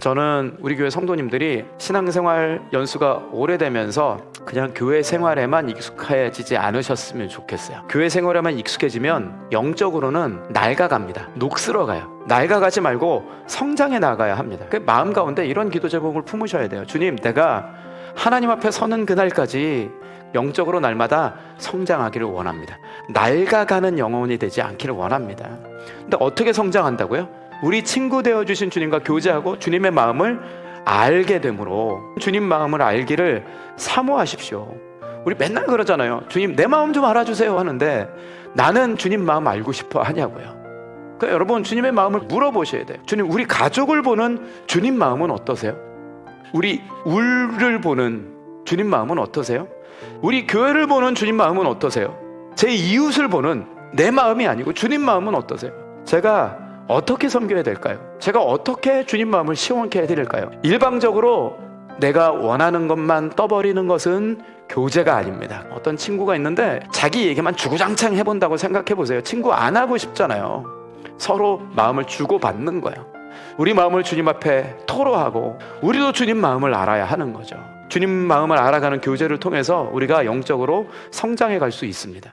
저는 우리 교회 성도님들이 신앙생활 연수가 오래되면서 그냥 교회 생활에만 익숙해지지 않으셨으면 좋겠어요. 교회 생활에만 익숙해지면 영적으로는 낡아갑니다. 녹슬어가요. 낡아가지 말고 성장해 나가야 합니다. 그 마음 가운데 이런 기도 제목을 품으셔야 돼요. 주님, 내가 하나님 앞에 서는 그날까지 영적으로 날마다 성장하기를 원합니다. 낡아가는 영혼이 되지 않기를 원합니다. 근데 어떻게 성장한다고요? 우리 친구 되어 주신 주님과 교제하고 주님의 마음을 알게 되므로 주님 마음을 알기를 사모하십시오. 우리 맨날 그러잖아요. 주님 내 마음 좀 알아주세요 하는데 나는 주님 마음 알고 싶어 하냐고요. 그러니까 여러분 주님의 마음을 물어보셔야 돼요. 주님 우리 가족을 보는 주님 마음은 어떠세요? 우리 울을 보는 주님 마음은 어떠세요? 우리 교회를 보는 주님 마음은 어떠세요? 제 이웃을 보는 내 마음이 아니고 주님 마음은 어떠세요? 제가 어떻게 섬겨야 될까요? 제가 어떻게 주님 마음을 시원케 해드릴까요? 일방적으로 내가 원하는 것만 떠버리는 것은 교제가 아닙니다. 어떤 친구가 있는데 자기 얘기만 주구장창 해본다고 생각해 보세요. 친구 안 하고 싶잖아요. 서로 마음을 주고받는 거예요. 우리 마음을 주님 앞에 토로하고 우리도 주님 마음을 알아야 하는 거죠. 주님 마음을 알아가는 교제를 통해서 우리가 영적으로 성장해 갈 수 있습니다.